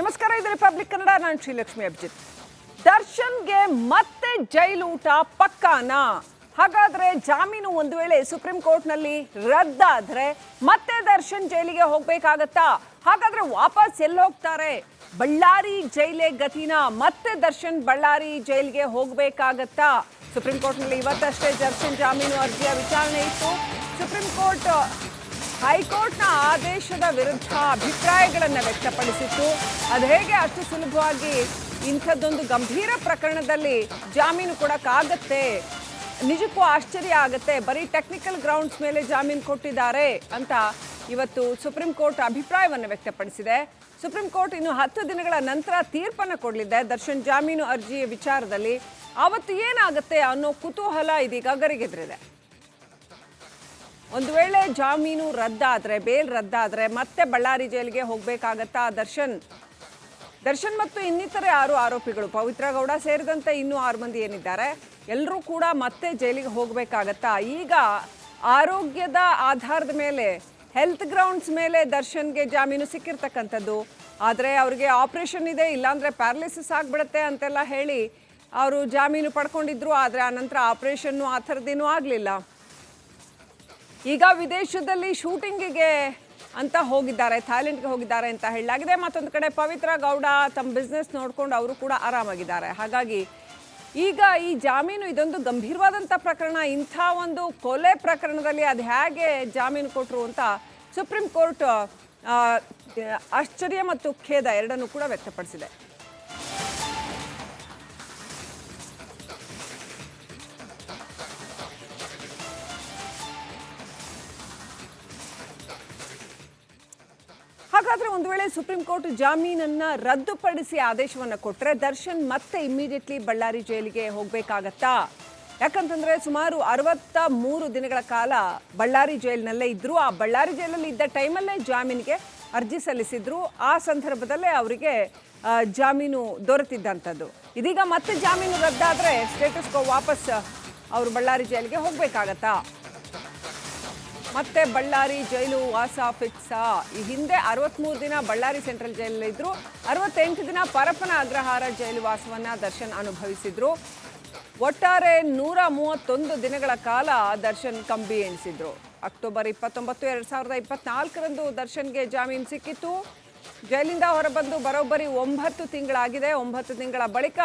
ನಮಸ್ಕಾರ, ಇದು ರಿಪಬ್ಲಿಕ್ ಕನ್ನಡ ನಾನು ಶ್ರೀಲಕ್ಷ್ಮಿ ಅಭಿಜಿತ್. ದರ್ಶನ್ಗೆ ಮತ್ತೆ ಜೈಲೂಟ ಪಕ್ಕಾನಾ? ಹಾಗಾದ್ರೆ ಜಾಮೀನು ಒಂದು ವೇಳೆ ಸುಪ್ರೀಂ ಕೋರ್ಟ್ನಲ್ಲಿ ರದ್ದಾದ್ರೆ ಮತ್ತೆ ದರ್ಶನ್ ಜೈಲಿಗೆ ಹೋಗ್ಬೇಕಾಗತ್ತಾ? ಹಾಗಾದ್ರೆ ವಾಪಸ್ ಎಲ್ಲಿ ಹೋಗ್ತಾರೆ ಬಳ್ಳಾರಿ ಜೈಲೆ ಗತಿನ? ಮತ್ತೆ ದರ್ಶನ್ ಬಳ್ಳಾರಿ ಜೈಲಿಗೆ ಹೋಗ್ಬೇಕಾಗತ್ತಾ? ಸುಪ್ರೀಂ ಕೋರ್ಟ್ನಲ್ಲಿ ಇವತ್ತಷ್ಟೇ ದರ್ಶನ್ ಜಾಮೀನು ಅರ್ಜಿಯ ವಿಚಾರಣೆ ಇತ್ತು. ಸುಪ್ರೀಂ ಕೋರ್ಟ್ ಹೈಕೋರ್ಟ್ನ ಆದೇಶದ ವಿರುದ್ಧ ಅಭಿಪ್ರಾಯಗಳನ್ನು ವ್ಯಕ್ತಪಡಿಸಿತ್ತು. ಅದು ಹೇಗೆ ಅಷ್ಟು ಸುಲಭವಾಗಿ ಇಂಥದ್ದೊಂದು ಗಂಭೀರ ಪ್ರಕರಣದಲ್ಲಿ ಜಾಮೀನು ಕೊಡೋಕ್ಕಾಗತ್ತೆ ನಿಜಕ್ಕೂ ಆಶ್ಚರ್ಯ ಆಗುತ್ತೆ. ಬರೀ ಟೆಕ್ನಿಕಲ್ ಗ್ರೌಂಡ್ಸ್ ಮೇಲೆ ಜಾಮೀನು ಕೊಟ್ಟಿದ್ದಾರೆ ಅಂತ ಇವತ್ತು ಸುಪ್ರೀಂ ಕೋರ್ಟ್ ಅಭಿಪ್ರಾಯವನ್ನು ವ್ಯಕ್ತಪಡಿಸಿದೆ. ಸುಪ್ರೀಂ ಕೋರ್ಟ್ ಇನ್ನು ಹತ್ತು ದಿನಗಳ ನಂತರ ತೀರ್ಪನ್ನು ಕೊಡಲಿದೆ ದರ್ಶನ್ ಜಾಮೀನು ಅರ್ಜಿಯ ವಿಚಾರದಲ್ಲಿ. ಆವತ್ತು ಏನಾಗುತ್ತೆ ಅನ್ನೋ ಕುತೂಹಲ ಇದೀಗ ಗರಿಗೆದ್ರಿದೆ. ಒಂದು ವೇಳೆ ಜಾಮೀನು ರದ್ದಾದರೆ, ಬೇಲ್ ರದ್ದಾದರೆ ಮತ್ತೆ ಬಳ್ಳಾರಿ ಜೈಲಿಗೆ ಹೋಗಬೇಕಾಗತ್ತಾ ದರ್ಶನ್? ದರ್ಶನ್ ಮತ್ತು ಇನ್ನಿತರೆ ಆರು ಆರೋಪಿಗಳು, ಪವಿತ್ರ ಗೌಡ ಸೇರಿದಂತೆ ಇನ್ನೂ ಆರು ಮಂದಿ ಏನಿದ್ದಾರೆ ಎಲ್ಲರೂ ಕೂಡ ಮತ್ತೆ ಜೈಲಿಗೆ ಹೋಗಬೇಕಾಗತ್ತಾ? ಈಗ ಆರೋಗ್ಯದ ಆಧಾರದ ಮೇಲೆ ಹೆಲ್ತ್ ಗ್ರೌಂಡ್ಸ್ ಮೇಲೆ ದರ್ಶನ್ಗೆ ಜಾಮೀನು ಸಿಕ್ಕಿರ್ತಕ್ಕಂಥದ್ದು. ಆದರೆ ಅವರಿಗೆ ಆಪರೇಷನ್ ಇದೆ, ಇಲ್ಲಾಂದರೆ ಪ್ಯಾರಲಿಸಿಸ್ ಆಗಿಬಿಡುತ್ತೆ ಅಂತೆಲ್ಲ ಹೇಳಿ, ಅವರು ಜಾಮೀನು ಪಡ್ಕೊಂಡಿದ್ರು, ಆದರೆ ಆ ನಂತರ ಆಪ್ರೇಷನ್ನು ಆ ಥರದ್ದೇನೂ ಆಗಲಿಲ್ಲ. ಈಗ ವಿದೇಶದಲ್ಲಿ ಶೂಟಿಂಗಿಗೆ ಅಂತ ಹೋಗಿದ್ದಾರೆ, ಥಾಯ್ಲೆಂಡ್ಗೆ ಹೋಗಿದ್ದಾರೆ ಅಂತ ಹೇಳಲಾಗಿದೆ. ಮತ್ತೊಂದು ಕಡೆ ಪವಿತ್ರ ಗೌಡ ತಮ್ಮ ಬಿಸ್ನೆಸ್ ನೋಡಿಕೊಂಡು ಅವರು ಕೂಡ ಆರಾಮಾಗಿದ್ದಾರೆ. ಹಾಗಾಗಿ ಈಗ ಈ ಜಾಮೀನು ಇದೊಂದು ಗಂಭೀರವಾದಂಥ ಪ್ರಕರಣ. ಇಂಥ ಒಂದು ಕೊಲೆ ಪ್ರಕರಣದಲ್ಲಿ ಅದು ಹೇಗೆ ಜಾಮೀನು ಕೊಟ್ಟರು ಅಂತ ಸುಪ್ರೀಂ ಕೋರ್ಟ್ ಆಶ್ಚರ್ಯ ಮತ್ತು ಖೇದ ಎರಡನ್ನೂ ಕೂಡ ವ್ಯಕ್ತಪಡಿಸಿದೆ. ಹಾಗಾದ್ರೆ ಒಂದು ವೇಳೆ ಸುಪ್ರೀಂ ಕೋರ್ಟ್ ಜಾಮೀನನ್ನ ರದ್ದುಪಡಿಸಿ ಆದೇಶವನ್ನು ಕೊಟ್ಟರೆ ದರ್ಶನ್ ಮತ್ತೆ ಇಮಿಡಿಯೇಟ್ಲಿ ಬಳ್ಳಾರಿ ಜೈಲಿಗೆ ಹೋಗಬೇಕಾಗತ್ತಾ? ಯಾಕಂತಂದ್ರೆ ಸುಮಾರು ಅರವತ್ತ ಮೂರು ದಿನಗಳ ಕಾಲ ಬಳ್ಳಾರಿ ಜೈಲಿನಲ್ಲೇ ಇದ್ರು. ಆ ಬಳ್ಳಾರಿ ಜೈಲಲ್ಲಿ ಇದ್ದ ಟೈಮಲ್ಲೇ ಜಾಮೀನಿಗೆ ಅರ್ಜಿ ಸಲ್ಲಿಸಿದ್ರು. ಆ ಸಂದರ್ಭದಲ್ಲೇ ಅವರಿಗೆ ಜಾಮೀನು ದೊರೆತಿದ್ದಂಥದ್ದು. ಇದೀಗ ಮತ್ತೆ ಜಾಮೀನು ರದ್ದಾದ್ರೆ ಸ್ಟೇಟಸ್ ಕೋ ವಾಪಸ್ ಅವರು ಬಳ್ಳಾರಿ ಜೈಲಿಗೆ ಹೋಗ್ಬೇಕಾಗತ್ತಾ? ಮತ್ತೆ ಬಳ್ಳಾರಿ ಜೈಲು ವಾಸ ಫಿಕ್ಸಾ. ಈ ಹಿಂದೆ ಅರವತ್ಮೂರು ದಿನ ಬಳ್ಳಾರಿ ಸೆಂಟ್ರಲ್ ಜೈಲಲ್ಲಿ ಇದ್ರು, ಅರವತ್ತೆಂಟು ದಿನ ಪರಪ್ಪನ ಅಗ್ರಹಾರ ಜೈಲು ವಾಸವನ್ನ ದರ್ಶನ್ ಅನುಭವಿಸಿದ್ರು. ಒಟ್ಟಾರೆ ನೂರ ಮೂವತ್ತೊಂದು ದಿನಗಳ ಕಾಲ ದರ್ಶನ್ ಕಂಬಿ ಎಣಿಸಿದ್ರು. ಅಕ್ಟೋಬರ್ ಇಪ್ಪತ್ತೊಂಬತ್ತು, ಎರಡು ಸಾವಿರದ ಇಪ್ಪತ್ನಾಲ್ಕರಂದು ದರ್ಶನ್ಗೆ ಜಾಮೀನು ಸಿಕ್ಕಿತ್ತು. ಜೈಲಿಂದ ಹೊರಬಂದು ಬರೋಬ್ಬರಿ ಒಂಬತ್ತು ತಿಂಗಳಾಗಿದೆ. ಒಂಬತ್ತು ತಿಂಗಳ ಬಳಿಕ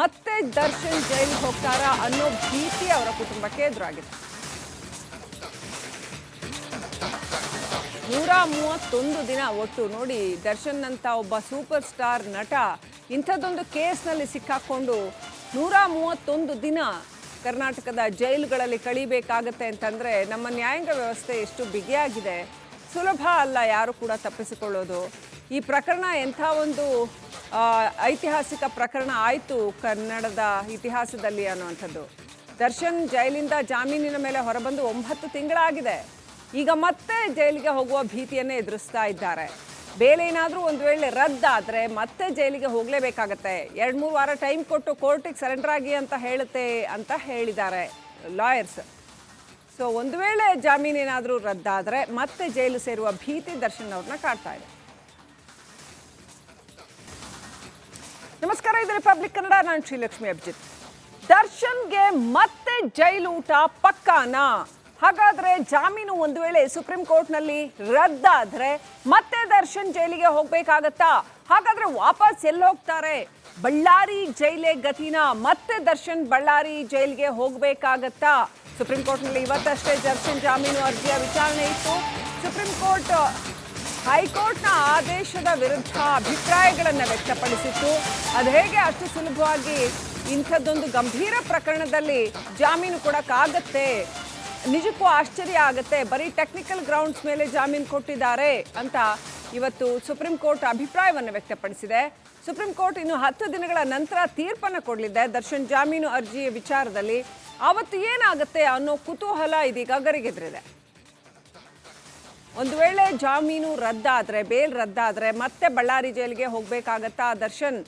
ಮತ್ತೆ ದರ್ಶನ್ ಜೈಲಿಗೆ ಹೋಗ್ತಾರಾ ಅನ್ನೋ ಭೀತಿ ಅವರ ಕುಟುಂಬಕ್ಕೆ ಎದುರಾಗಿದೆ. ನೂರ ಮೂವತ್ತೊಂದು ದಿನ ಒಟ್ಟು. ನೋಡಿ, ದರ್ಶನ್ ಅಂತ ಒಬ್ಬ ಸೂಪರ್ ಸ್ಟಾರ್ ನಟ. ಇಂಥದ್ದೊಂದು ಕೇಸ್ನಲ್ಲಿ ಸಿಕ್ಕಾಕೊಂಡು ನೂರ ಮೂವತ್ತೊಂದು ದಿನ ಕರ್ನಾಟಕದ ಜೈಲುಗಳಲ್ಲಿ ಕಳಿಬೇಕಾಗತ್ತೆ ಅಂತಂದರೆ ನಮ್ಮ ನ್ಯಾಯಾಂಗ ವ್ಯವಸ್ಥೆ ಎಷ್ಟು ಬಿಗಿಯಾಗಿದೆ. ಸುಲಭ ಅಲ್ಲ ಯಾರು ಕೂಡ ತಪ್ಪಿಸಿಕೊಳ್ಳೋದು. ಈ ಪ್ರಕರಣ ಎಂಥ ಒಂದು ಐತಿಹಾಸಿಕ ಪ್ರಕರಣ ಆಯಿತು ಕನ್ನಡದ ಇತಿಹಾಸದಲ್ಲಿ ಅನ್ನುವಂಥದ್ದು. ದರ್ಶನ್ ಜೈಲಿಂದ ಜಾಮೀನಿನ ಮೇಲೆ ಹೊರಬಂದು ಒಂಬತ್ತು ತಿಂಗಳಾಗಿದೆ. ಈಗ ಮತ್ತೆ ಜೈಲಿಗೆ ಹೋಗುವ ಭೀತಿಯನ್ನೇ ಎದುರಿಸ್ತಾ ಇದ್ದಾರೆ. ಬೇಲೇನಾದರೂ ಒಂದು ವೇಳೆ ರದ್ದಾದರೆ ಮತ್ತೆ ಜೈಲಿಗೆ ಹೋಗಲೇಬೇಕಾಗತ್ತೆ. ಎರಡು ಮೂರು ವಾರ ಟೈಮ್ ಕೊಟ್ಟು ಕೋರ್ಟಿಗೆ ಸರೆಂಡರ್ ಆಗಿ ಅಂತ ಹೇಳುತ್ತೆ ಅಂತ ಹೇಳಿದ್ದಾರೆ ಲಾಯರ್ಸ್. ಸೊ, ಒಂದು ವೇಳೆ ಜಾಮೀನೇನಾದರೂ ರದ್ದಾದರೆ ಮತ್ತೆ ಜೈಲು ಸೇರುವ ಭೀತಿ ದರ್ಶನ್ ಅವ್ರನ್ನ ಕಾಡ್ತಾ ಇದೆ. ನಮಸ್ಕಾರ, ಇದು ರಿಪಬ್ಲಿಕ್ ಕನ್ನಡ. ನಾನು ಶ್ರೀಲಕ್ಷ್ಮಿ ಅಭಿಜಿತ್. ದರ್ಶನ್ಗೆ ಮತ್ತೆ ಜೈಲು ಊಟ ಪಕ್ಕಾನಾ? ಹಾಗಾದ್ರೆ ಜಾಮೀನು ಒಂದು ವೇಳೆ ಸುಪ್ರೀಂ ಕೋರ್ಟ್ನಲ್ಲಿ ರದ್ದಾದ್ರೆ ಮತ್ತೆ ದರ್ಶನ್ ಜೈಲಿಗೆ ಹೋಗ್ಬೇಕಾಗತ್ತಾ? ಹಾಗಾದ್ರೆ ವಾಪಸ್ ಎಲ್ಲಿ ಹೋಗ್ತಾರೆ? ಬಳ್ಳಾರಿ ಜೈಲೇ ಗತಿನ? ಮತ್ತೆ ದರ್ಶನ್ ಬಳ್ಳಾರಿ ಜೈಲಿಗೆ ಹೋಗ್ಬೇಕಾಗತ್ತಾ? ಸುಪ್ರೀಂ ಕೋರ್ಟ್ನಲ್ಲಿ ಇವತ್ತಷ್ಟೇ ದರ್ಶನ್ ಜಾಮೀನು ಅರ್ಜಿಯ ವಿಚಾರಣೆ ಇತ್ತು. ಸುಪ್ರೀಂ ಕೋರ್ಟ್, ಹೈಕೋರ್ಟ್ನ ಆದೇಶದ ವಿರುದ್ಧ ಅಭಿಪ್ರಾಯಗಳನ್ನು ವ್ಯಕ್ತಪಡಿಸಿತ್ತು. ಅದು ಹೇಗೆ ಅಷ್ಟು ಸುಲಭವಾಗಿ ಇಂಥದ್ದೊಂದು ಗಂಭೀರ ಪ್ರಕರಣದಲ್ಲಿ ಜಾಮೀನು ಕೊಡಕ್ಕಾಗತ್ತೆ? ನಿಜಕ್ಕೂ ಆಶ್ಚರ್ಯ ಆಗುತ್ತೆ. ಬರೀ ಟೆಕ್ನಿಕಲ್ ಗ್ರೌಂಡ್ಸ್ ಮೇಲೆ ಜಾಮೀನು ಕೊಟ್ಟಿದ್ದಾರೆ ಅಂತ ಇವತ್ತು ಸುಪ್ರೀಂ ಕೋರ್ಟ್ ಅಭಿಪ್ರಾಯವನ್ನು ವ್ಯಕ್ತಪಡಿಸಿದೆ. ಸುಪ್ರೀಂ ಕೋರ್ಟ್ ಇನ್ನು ಹತ್ತು ದಿನಗಳ ನಂತರ ತೀರ್ಪನ್ನು ಕೊಡಲಿದೆ. ದರ್ಶನ್ ಜಾಮೀನು ಅರ್ಜಿಯ ವಿಚಾರದಲ್ಲಿ ಆವತ್ತು ಏನಾಗುತ್ತೆ ಅನ್ನೋ ಕುತೂಹಲ ಇದೀಗ ಗರಿಗೆದ್ರಿದೆ. ಒಂದು ವೇಳೆ ಜಾಮೀನು ರದ್ದಾದರೆ, ಬೇಲ್ ರದ್ದಾದರೆ ಮತ್ತೆ ಬಳ್ಳಾರಿ ಜೈಲಿಗೆ ಹೋಗಬೇಕಾಗತ್ತಾ ದರ್ಶನ್?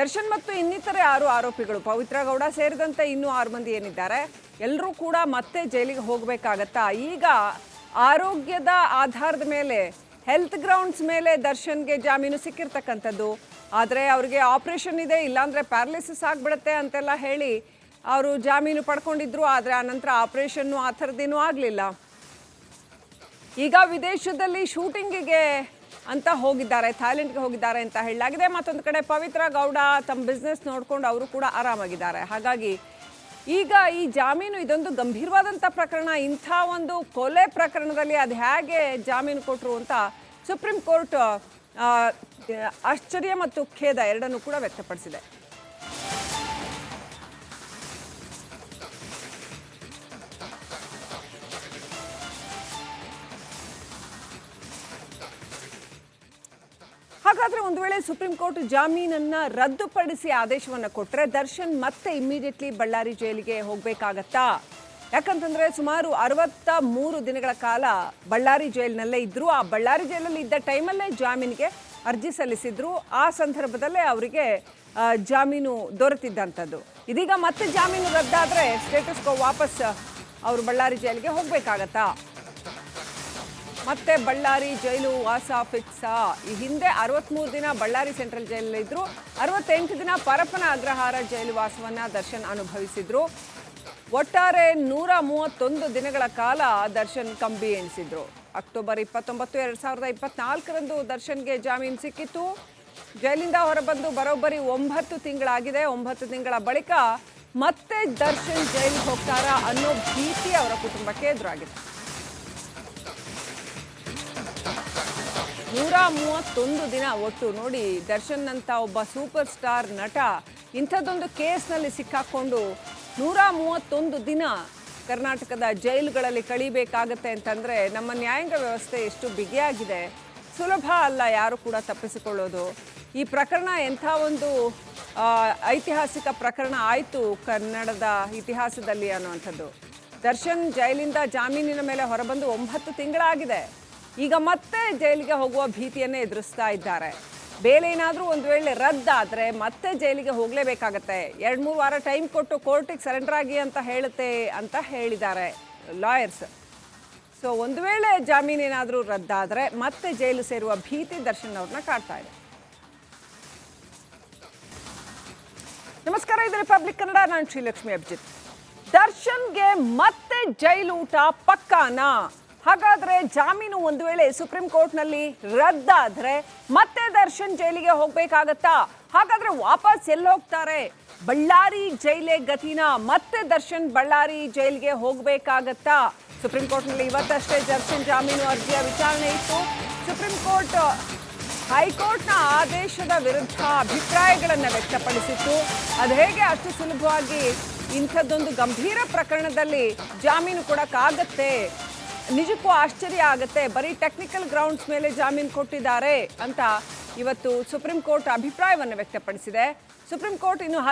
ದರ್ಶನ್ ಮತ್ತು ಇನ್ನಿತರೆ ಆರು ಆರೋಪಿಗಳು ಪವಿತ್ರ ಗೌಡ ಸೇರಿದಂತೆ ಇನ್ನೂ ಆರು ಮಂದಿ ಏನಿದ್ದಾರೆ? ಎಲ್ಲರೂ ಕೂಡ ಮತ್ತೆ ಜೈಲಿಗೆ ಹೋಗಬೇಕಾಗತ್ತಾ? ಈಗ ಆರೋಗ್ಯದ ಆಧಾರದ ಮೇಲೆ ಹೆಲ್ತ್ ಗ್ರೌಂಡ್ಸ್ ಮೇಲೆ ದರ್ಶನ್ಗೆ ಜಾಮೀನು ಸಿಕ್ಕಿರ್ತಕ್ಕಂಥದ್ದು. ಆದರೆ ಅವ್ರಿಗೆ ಆಪರೇಷನ್ ಇದೆ, ಇಲ್ಲಾಂದರೆ ಪ್ಯಾರಲಿಸಿಸ್ ಆಗಿಬಿಡತ್ತೆ ಅಂತೆಲ್ಲ ಹೇಳಿ ಅವರು ಜಾಮೀನು ಪಡ್ಕೊಂಡಿದ್ರು, ಆದರೆ ಆನಂತರ ಆಪ್ರೇಷನ್ನು ಆ ಥರದ್ದೇನೂ ಆಗಲಿಲ್ಲ. ಈಗ ವಿದೇಶದಲ್ಲಿ ಶೂಟಿಂಗಿಗೆ ಅಂತ ಹೋಗಿದ್ದಾರೆ, ಥಾಯ್ಲೆಂಡ್ಗೆ ಹೋಗಿದ್ದಾರೆ ಅಂತ ಹೇಳಲಾಗಿದೆ. ಮತ್ತೊಂದು ಕಡೆ ಪವಿತ್ರ ಗೌಡ ತಮ್ಮ ಬಿಸ್ನೆಸ್ ನೋಡಿಕೊಂಡು ಅವರು ಕೂಡ ಆರಾಮಾಗಿದ್ದಾರೆ. ಹಾಗಾಗಿ ಈಗ ಈ ಜಾಮೀನು ಇದೊಂದು ಗಂಭೀರವಾದಂಥ ಪ್ರಕರಣ. ಇಂಥ ಒಂದು ಕೊಲೆ ಪ್ರಕರಣದಲ್ಲಿ ಅದು ಹೇಗೆ ಜಾಮೀನು ಕೊಟ್ಟರು ಅಂತ ಸುಪ್ರೀಂ ಕೋರ್ಟ್ ಆಶ್ಚರ್ಯ ಮತ್ತು ಖೇದ ಎರಡನ್ನೂ ಕೂಡ ವ್ಯಕ್ತಪಡಿಸಿದೆ. ಹಾಗಾದ್ರೆ ಒಂದು ವೇಳೆ ಸುಪ್ರೀಂ ಕೋರ್ಟ್ ಜಾಮೀನನ್ನ ರದ್ದುಪಡಿಸಿ ಆದೇಶವನ್ನ ಕೊಟ್ಟರೆ ದರ್ಶನ್ ಮತ್ತೆ ಇಮಿಡಿಯೇಟ್ಲಿ ಬಳ್ಳಾರಿ ಜೈಲಿಗೆ ಹೋಗಬೇಕಾಗತ್ತಾ? ಯಾಕಂತಂದ್ರೆ ಸುಮಾರು ಅರವತ್ತ ಮೂರು ದಿನಗಳ ಕಾಲ ಬಳ್ಳಾರಿ ಜೈಲಿನಲ್ಲೇ ಇದ್ರು. ಆ ಬಳ್ಳಾರಿ ಜೈಲಲ್ಲಿ ಇದ್ದ ಟೈಮಲ್ಲೇ ಜಾಮೀನಿಗೆ ಅರ್ಜಿ ಸಲ್ಲಿಸಿದ್ರು. ಆ ಸಂದರ್ಭದಲ್ಲೇ ಅವರಿಗೆ ಜಾಮೀನು ದೊರೆತಿದ್ದಂಥದ್ದು. ಇದೀಗ ಮತ್ತೆ ಜಾಮೀನು ರದ್ದಾದ್ರೆ ಸ್ಟೇಟಸ್ ಕೋ ವಾಪಸ್ ಅವರು ಬಳ್ಳಾರಿ ಜೈಲಿಗೆ ಹೋಗ್ಬೇಕಾಗತ್ತಾ? ಮತ್ತೆ ಬಳ್ಳಾರಿ ಜೈಲು ವಾಸ ಫಿಕ್ಸಾ ಈ ಹಿಂದೆ ಅರವತ್ಮೂರು ದಿನ ಬಳ್ಳಾರಿ ಸೆಂಟ್ರಲ್ ಜೈಲಲ್ಲಿ ಇದ್ರು. ಅರವತ್ತೆಂಟು ದಿನ ಪರಪ್ಪನ ಅಗ್ರಹಾರ ಜೈಲು ವಾಸವನ್ನ ದರ್ಶನ್ ಅನುಭವಿಸಿದ್ರು. ಒಟ್ಟಾರೆ ನೂರ ಮೂವತ್ತೊಂದು ದಿನಗಳ ಕಾಲ ದರ್ಶನ್ ಕಂಬಿ ಎಣಿಸಿದ್ರು. ಅಕ್ಟೋಬರ್ ಇಪ್ಪತ್ತೊಂಬತ್ತು, ಎರಡು ಸಾವಿರದ ಇಪ್ಪತ್ನಾಲ್ಕರಂದು ದರ್ಶನ್ಗೆ ಜಾಮೀನು ಸಿಕ್ಕಿತ್ತು. ಜೈಲಿಂದ ಹೊರಬಂದು ಬರೋಬ್ಬರಿ ಒಂಬತ್ತು ತಿಂಗಳಾಗಿದೆ. ಒಂಬತ್ತು ತಿಂಗಳ ಬಳಿಕ ಮತ್ತೆ ದರ್ಶನ್ ಜೈಲಿಗೆ ಹೋಗ್ತಾರಾ ಅನ್ನೋ ಭೀತಿ ಅವರ ಕುಟುಂಬಕ್ಕೆ ಎದುರಾಗಿದೆ. ನೂರ ಮೂವತ್ತೊಂದು ದಿನ ಒಟ್ಟು ನೋಡಿ ದರ್ಶನ್ ಅಂತ ಒಬ್ಬ ಸೂಪರ್ ಸ್ಟಾರ್ ನಟ. ಇಂಥದ್ದೊಂದು ಕೇಸ್ನಲ್ಲಿ ಸಿಕ್ಕಾಕೊಂಡು ನೂರ ಮೂವತ್ತೊಂದು ದಿನ ಕರ್ನಾಟಕದ ಜೈಲುಗಳಲ್ಲಿ ಕಳಿಬೇಕಾಗತ್ತೆ ಅಂತಂದರೆ ನಮ್ಮ ನ್ಯಾಯಾಂಗ ವ್ಯವಸ್ಥೆ ಎಷ್ಟು ಬಿಗಿಯಾಗಿದೆ. ಸುಲಭ ಅಲ್ಲ ಯಾರು ಕೂಡ ತಪ್ಪಿಸಿಕೊಳ್ಳೋದು. ಈ ಪ್ರಕರಣ ಎಂಥ ಒಂದು ಐತಿಹಾಸಿಕ ಪ್ರಕರಣ ಆಯಿತು ಕನ್ನಡದ ಇತಿಹಾಸದಲ್ಲಿ ಅನ್ನುವಂಥದ್ದು. ದರ್ಶನ್ ಜೈಲಿಂದ ಜಾಮೀನಿನ ಮೇಲೆ ಹೊರಬಂದು ಒಂಬತ್ತು ತಿಂಗಳಾಗಿದೆ. ಈಗ ಮತ್ತೆ ಜೈಲಿಗೆ ಹೋಗುವ ಭೀತಿಯನ್ನೇ ಎದುರಿಸ್ತಾ ಇದ್ದಾರೆ. ಬೇಲೆ ಏನಾದರೂ ಒಂದು ವೇಳೆ ರದ್ದಾದರೆ ಮತ್ತೆ ಜೈಲಿಗೆ ಹೋಗಲೇಬೇಕಾಗತ್ತೆ. ಎರಡು ಮೂರು ವಾರ ಟೈಮ್ ಕೊಟ್ಟು ಕೋರ್ಟಿಗೆ ಸರೆಂಡರ್ ಆಗಿ ಅಂತ ಹೇಳುತ್ತೆ ಅಂತ ಹೇಳಿದ್ದಾರೆ ಲಾಯರ್ಸ್. ಸೊ ಒಂದು ವೇಳೆ ಜಾಮೀನು ಏನಾದರೂ ರದ್ದಾದರೆ ಮತ್ತೆ ಜೈಲು ಸೇರುವ ಭೀತಿ ದರ್ಶನ್ ಅವ್ರನ್ನ ಕಾಡ್ತಾ ಇದೆ. ನಮಸ್ಕಾರ, ಇದು ರಿಪಬ್ಲಿಕ್ ಕನ್ನಡ ನಾನು ಶ್ರೀಲಕ್ಷ್ಮಿ ಅಭಿಜಿತ್. ದರ್ಶನ್ಗೆ ಮತ್ತೆ ಜೈಲು ಊಟ ಪಕ್ಕಾನಾ? ಹಾಗಾದ್ರೆ ಜಾಮೀನು ಒಂದು ವೇಳೆ ಸುಪ್ರೀಂ ಕೋರ್ಟ್ನಲ್ಲಿ ರದ್ದಾದರೆ ಮತ್ತೆ ದರ್ಶನ್ ಜೈಲಿಗೆ ಹೋಗ್ಬೇಕಾಗತ್ತಾ? ಹಾಗಾದ್ರೆ ವಾಪಸ್ ಎಲ್ಲಿ ಹೋಗ್ತಾರೆ ಬಳ್ಳಾರಿ ಜೈಲೆ ಗತಿನ ಮತ್ತೆ ದರ್ಶನ್ ಬಳ್ಳಾರಿ ಜೈಲಿಗೆ ಹೋಗ್ಬೇಕಾಗತ್ತಾ? ಸುಪ್ರೀಂ ಕೋರ್ಟ್ನಲ್ಲಿ ಇವತ್ತಷ್ಟೇ ದರ್ಶನ್ ಜಾಮೀನು ಅರ್ಜಿಯ ವಿಚಾರಣೆ ಇತ್ತು. ಸುಪ್ರೀಂ ಕೋರ್ಟ್, ಹೈಕೋರ್ಟ್ನ ಆದೇಶದ ವಿರುದ್ಧ ಅಭಿಪ್ರಾಯಗಳನ್ನು ವ್ಯಕ್ತಪಡಿಸಿತ್ತು. ಅದು ಹೇಗೆ ಅಷ್ಟು ಸುಲಭವಾಗಿ ಇಂಥದ್ದೊಂದು ಗಂಭೀರ ಪ್ರಕರಣದಲ್ಲಿ ಜಾಮೀನು ಕೊಡಕ್ಕಾಗತ್ತೆ? ನಿಜಕ್ಕೂ ಆಶ್ಚರ್ಯ ಆಗತ್ತೆ. ಬರೀ ಟೆಕ್ನಿಕಲ್ ಗ್ರೌಂಡ್ಸ್ ಮೇಲೆ ಜಾಮೀನು ಕೊಟ್ಟಿದ್ದಾರೆ ಅಂತ ಇವತ್ತು ಸುಪ್ರೀಂ ಕೋರ್ಟ್ ಅಭಿಪ್ರಾಯವನ್ನು ವ್ಯಕ್ತಪಡಿಸಿದೆ. ಸುಪ್ರೀಂ ಕೋರ್ಟ್ ಇನ್ನು